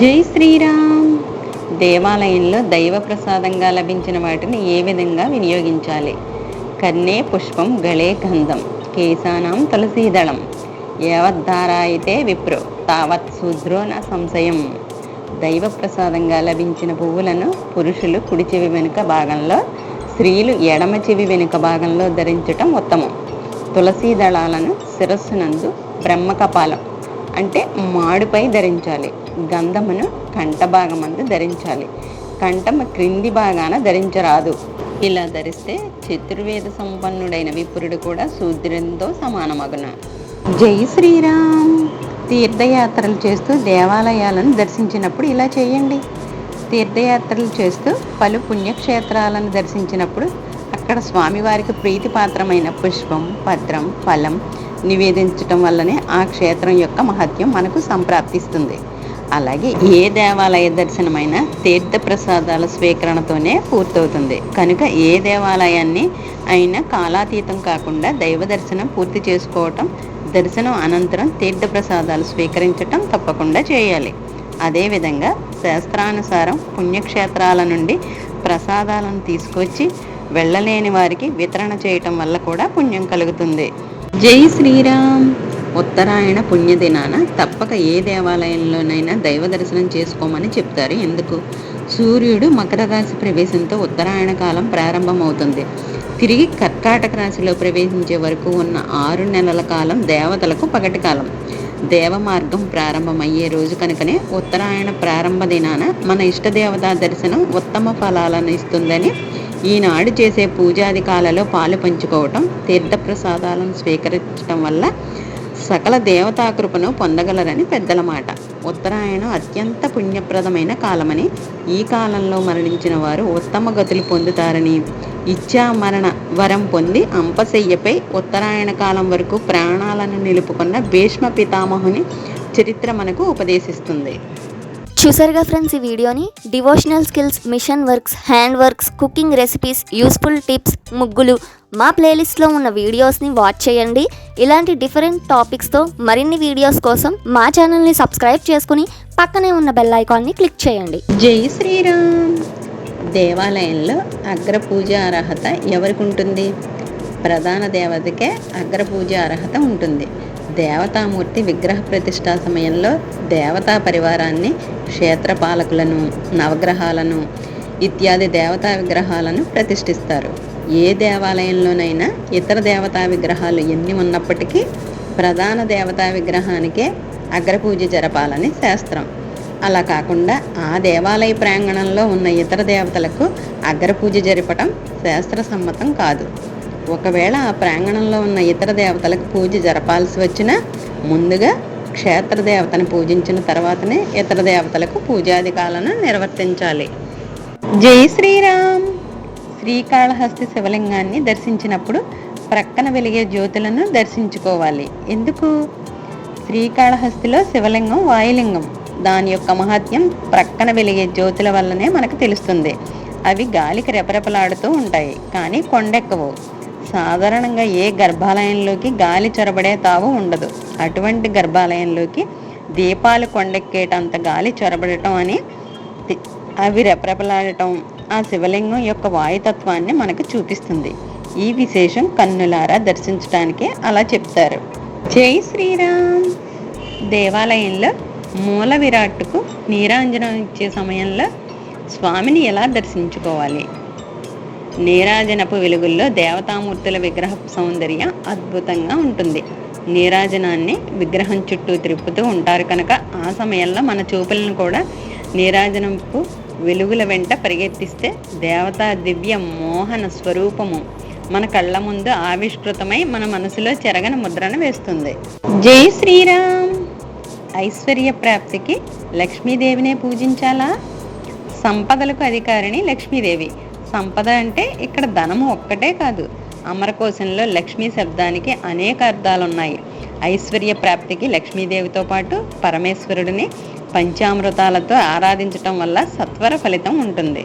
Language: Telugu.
జై శ్రీరామ్. దేవాలయంలో దైవ ప్రసాదంగా లభించిన వాటిని ఏ విధంగా వినియోగించాలి? కన్నే పుష్పం గళే గంధం కేశానాం తులసీదళం యావద్ధారాయితే విప్రో తావత్ శూద్రో నా సంశయం. దైవ ప్రసాదంగా లభించిన పువ్వులను పురుషులు కుడి చెవి వెనుక భాగంలో స్త్రీలు ఎడమ చెవి వెనుక భాగంలో ధరించటం ఉత్తమం. తులసీ దళాలను శిరస్సునందు బ్రహ్మకపాలం అంటే మాడుపై ధరించాలి. గంధమును కంఠ భాగమందు ధరించాలి. కంఠము క్రింది భాగాన ధరించరాదు. ఇలా ధరిస్తే చతుర్వేద సంపన్నుడైన విపురుడు కూడా శూద్రునితో సమానమగున. జై శ్రీరామ్. తీర్థయాత్రలు చేస్తూ దేవాలయాలను దర్శించినప్పుడు ఇలా చేయండి. తీర్థయాత్రలు చేస్తూ పలు పుణ్యక్షేత్రాలను దర్శించినప్పుడు అక్కడ స్వామివారికి ప్రీతిపాత్రమైన పుష్పం పత్రం ఫలం నివేదించటం వల్లనే ఆ క్షేత్రం యొక్క మహత్యం మనకు సంప్రాప్తిస్తుంది. అలాగే ఏ దేవాలయ దర్శనమైన తీర్థ ప్రసాదాల స్వీకరణతోనే పూర్తవుతుంది. కనుక ఏ దేవాలయాన్ని అయినా కాలాతీతం కాకుండా దైవ దర్శనం పూర్తి చేసుకోవటం దర్శనం అనంతరం తీర్థ ప్రసాదాలు స్వీకరించటం తప్పకుండా చేయాలి. అదేవిధంగా శాస్త్రానుసారం పుణ్యక్షేత్రాల నుండి ప్రసాదాలను తీసుకొచ్చి వెళ్ళలేని వారికి వితరణ చేయటం వల్ల కూడా పుణ్యం కలుగుతుంది. జై శ్రీరామ్. ఉత్తరాయణ పుణ్యదినాన తప్పక ఏ దేవాలయంలోనైనా దైవ దర్శనం చేసుకోమని చెప్తారు. ఎందుకు? సూర్యుడు మకర రాశి ప్రవేశంతో ఉత్తరాయణ కాలం ప్రారంభమవుతుంది. తిరిగి కర్కాటక రాశిలో ప్రవేశించే వరకు ఉన్న ఆరు నెలల కాలం దేవతలకు పగటి కాలం. దేవ మార్గం ప్రారంభమయ్యే రోజు కనుకనే ఉత్తరాయణ ప్రారంభ దినాన మన ఇష్టదేవతా దర్శనం ఉత్తమ ఫలాలను ఇస్తుందని ఈనాడు చేసే పూజాధికాలలో పాలు పంచుకోవటం తీర్థప్రసాదాలను స్వీకరించడం వల్ల సకల దేవతా కృపను పొందగలరని పెద్దల మాట. ఉత్తరాయణం అత్యంత పుణ్యప్రదమైన కాలమని ఈ కాలంలో మరణించిన వారు ఉత్తమ గతులు పొందుతారని ఇచ్చా మరణ వరం పొంది అంపశయ్యపై ఉత్తరాయణ కాలం వరకు ప్రాణాలను నిలుపుకున్న భీష్మ పితామహుని చరిత్ర మనకు ఉపదేశిస్తుంది. చూసారుగా ఫ్రెండ్స్ ఈ వీడియోని? Devotional skills machine works hand works cooking recipes useful tips ముగ్గులు. మా ప్లేలిస్ట్లో ఉన్న వీడియోస్ని వాచ్ చేయండి. ఇలాంటి డిఫరెంట్ టాపిక్స్తో మరిన్ని వీడియోస్ కోసం మా ఛానల్ని సబ్స్క్రైబ్ చేసుకుని పక్కనే ఉన్న బెల్ ఐకాన్ని క్లిక్ చేయండి. జై శ్రీరామ్. దేవాలయంలో అగ్ర పూజ అర్హత ఎవరికి ఉంటుంది? ప్రధాన దేవతకే అగ్ర పూజ అర్హత ఉంటుంది. దేవతామూర్తి విగ్రహ ప్రతిష్టా సమయంలో దేవతా పరివారాన్ని క్షేత్రపాలకులను నవగ్రహాలను ఇత్యాది దేవతా విగ్రహాలను ప్రతిష్ఠిస్తారు. ఏ దేవాలయంలోనైనా ఇతర దేవతా విగ్రహాలు ఎన్ని ఉన్నప్పటికీ ప్రధాన దేవతా విగ్రహానికే అగ్రపూజ జరపాలని శాస్త్రం. అలా కాకుండా ఆ దేవాలయ ప్రాంగణంలో ఉన్న ఇతర దేవతలకు అగ్రపూజ జరపటం శాస్త్ర సమ్మతం కాదు. ఒకవేళ ఆ ప్రాంగణంలో ఉన్న ఇతర దేవతలకు పూజ జరపాల్సి వచ్చినా ముందుగా క్షేత్ర దేవతను పూజించిన తర్వాతనే ఇతర దేవతలకు పూజాధికాలను నిర్వర్తించాలి. జై శ్రీరామ్! శ్రీకాళహస్తి శివలింగాన్ని దర్శించినప్పుడు ప్రక్కన వెలిగే జ్యోతులను దర్శించుకోవాలి. ఎందుకు? శ్రీకాళహస్తిలో శివలింగం వాయులింగం. దాని యొక్క మహత్యం ప్రక్కన వెలిగే జ్యోతుల వల్లనే మనకు తెలుస్తుంది. అవి గాలికి రెపరెపలాడుతూ ఉంటాయి. కానీ కొండెక్కవు. సాధారణంగా ఏ గర్భాలయంలోకి గాలి చొరబడే తావు ఉండదు. అటువంటి గర్భాలయంలోకి దీపాలు కొండెక్కేటంత గాలి చొరబడటం అని అవి రెపరెపలాడటం ఆ శివలింగం యొక్క వాయుతత్వాన్ని మనకు చూపిస్తుంది. ఈ విశేషం కన్నులారా దర్శించడానికి అలా చెప్తారు. జై శ్రీరామ్! దేవాలయంలో మూల విరాట్కు నీరాంజనం ఇచ్చే సమయంలో స్వామిని ఎలా దర్శించుకోవాలి? నీరాజనపు వెలుగుల్లో దేవతామూర్తుల విగ్రహ సౌందర్యం అద్భుతంగా ఉంటుంది. నీరాజనాన్ని విగ్రహం చుట్టూ తిప్పుతూ ఉంటారు కనుక ఆ సమయంలో మన చూపులను కూడా నీరాజనపు వెలుగుల వెంట పరిగెత్తిస్తే దేవతా దివ్య మోహన స్వరూపము మన కళ్ళ ముందు ఆవిష్కృతమై మన మనసులో చెరగని ముద్రను వేస్తుంది. జై శ్రీరామ్! ఐశ్వర్య ప్రాప్తికి లక్ష్మీదేవినే పూజించాలా? సంపదలకు అధికారిణి లక్ష్మీదేవి. సంపద అంటే ఇక్కడ ధనము ఒక్కటే కాదు. అమరకోశంలో లక్ష్మీ శబ్దానికి అనేక అర్థాలు ఉన్నాయి ఐశ్వర్య ప్రాప్తికి లక్ష్మీదేవితో పాటు పరమేశ్వరుడిని పంచామృతాలతో ఆరాధించటం వల్ల సత్వర ఫలితం ఉంటుంది.